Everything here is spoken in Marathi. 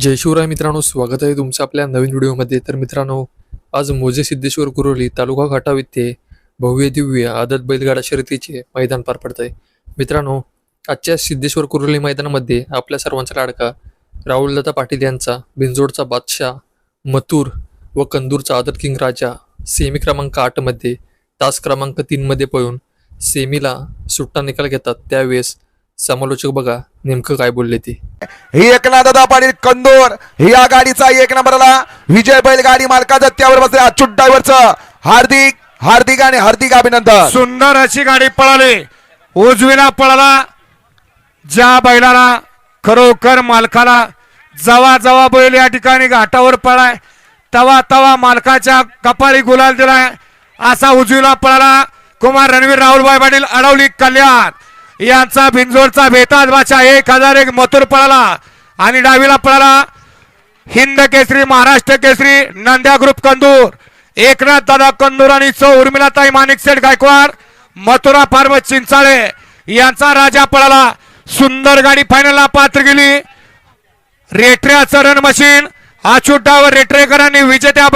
जय शिवराय मित्रांनो स्वागत आहे तुमचं आपल्या नवीन व्हिडिओमध्ये. तर मित्रांनो आज मोजे सिद्धेश्वर कुरोली तालुका घाटाव येथे भव्य दिव्य आदत बैलगाडा शर्यतीचे मैदान पार पडत आहे मित्रांनो आजच्या सिद्धेश्वर कुरोली मैदानामध्ये आपल्या सर्वांचा लाडका राहुलदादा पाटील यांचा भिंजोडचा बादशाह मथुर व कंदूरचा आदत किंग राजा सेमी क्रमांक आठमध्ये तास क्रमांक तीनमध्ये पळून सेमीला सुट्टा निकाल घेतात. त्यावेळेस समालोचक बघा नेमकं काय बोलले ते. ही एकनाथदा पाटील कंदोर ही या गाडीचा एक नंबरला विजय बैल गाडी मालकाचं त्यावर बसले अच्युत ड्रायव्हरचं हार्दिक हार्दिक आणि हार्दिक अभिनंदन. सुंदर अशी गाडी पळाली. उजवीला पळाला. ज्या बैलाला खरोखर मालकाला जवा जवा बैल या ठिकाणी घाटावर पळाय तवा तवा मालकाच्या कपाळी गुलाल दिलाय. असा उजवीला पळाला. कुमार रणवीर राहुलभाई पाटील अडवली कल्याण. यांचा बिंजोरचा बेताज बाचा एक हजार एक मथुर पळाला आणि डावीला पळाला. हिंद केसरी महाराष्ट्र केसरी नंद्या ग्रुप कंदूर. एकनाथ दादा कंदूर आणि सौ उर्मिलाताई माणिक सेठ गायकवाड. मथुरा फार्म चिंचाळे यांचा राजा पळाला. सुंदर गाडी फायनलला पात्र गेली. रेटऱ्याचं रन मशीन अच्युत डावर रेटरेकरांनी विजेत्या